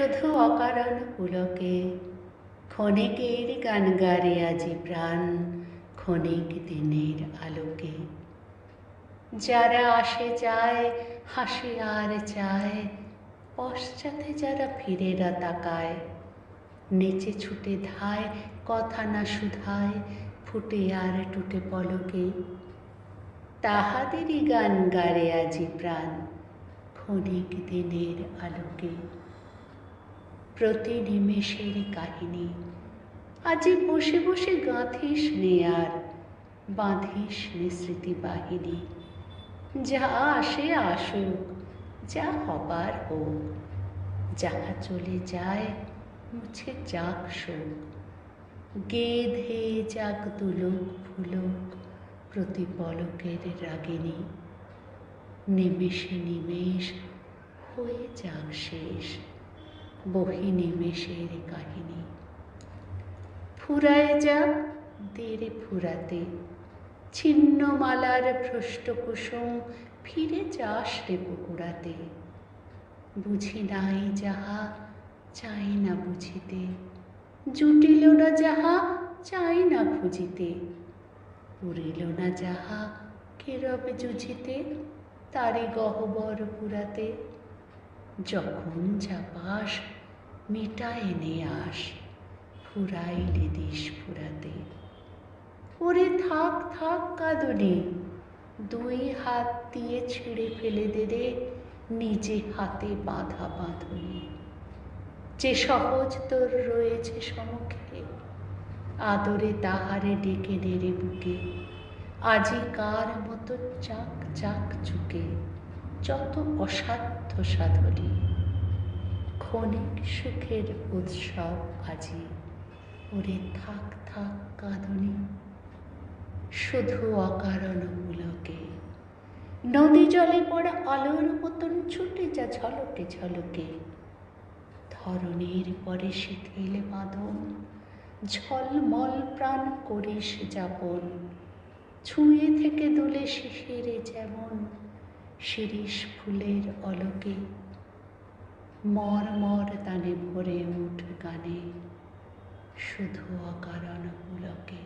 শুধু অকারণ পুলকে ক্ষণিকের গান গারে আজি প্রাণ, ক্ষণিক দিনের আলোকে। যারা আসে যায়, হাসি আর চায় পশ্চাতে যারা ফিরে না তাকায়, নেচে ছুটে ধায়, কথা না শুধায়, ফুটে আর টুটে পলকে। তাহাদেরই গান গারে আজি প্রাণ, ক্ষণিক দিনের আলোকে। প্রতি নিমেষের কাহিনী। আজি বসে বসে গাঁথিস নে আর, বাঁধিস নে স্মৃতি বাহিনী যা আসে আসুক, যা হবার হোক, যাহা চলে যায় মুছে যাক শোক গেধে যাক দুলোক ফুলোক প্রতি পলকের রাগিনী। নিমেষে নিমেষ হয়ে যাক শেষ। বহি নিমেষের কাহিনী। ফুরায় যা, দেরে ফুরাতে। ছিন্ন মালার ভ্রষ্ট কুসুম ফিরে যাস রে পুকুরাতে বুঝি নাই যাহা, চাই না বুঝিতে। জুটিল না যাহা, চাই না খুঁজিতে। পুরিল না যাহা, কেরবে জুঝিতে তারি গহবর পুরাতে। যখন যা পাস মিটায় নে আস, ফুরাইলে দিস ফুরাতে। ওরে থাক থাক কাঁদুনি, দুই হাত দিয়ে ছিঁড়ে ফেলে দে রে, নিজে হাতে বাঁধা বাঁধুনি। যে সহজ তোর রয়েছে সমুখে, আদরে তাহারে ডেকে নেড়ে বুকে। আজি কার মতো চাক চাক চুকে। যত অসাধ্য সাধনী ক্ষণিক সুখের উৎসব আজি, ওরে থাক থাক কাঁদনি, শুধু অকারণ পুলকে নদী জলে পড়া আলোর মতন ছুটে যা ঝলকে ঝলকে ধরনের পরে শিথিল বাঁধন, ঝলমল প্রাণ করিস যাপন, ছুঁয়ে থেকে দুলে শিশিরে যেমন শিরিষ ফুলের অলোকে। মর মর তানে ভরে উঠ গানে শুধু অকারণ পুলকে।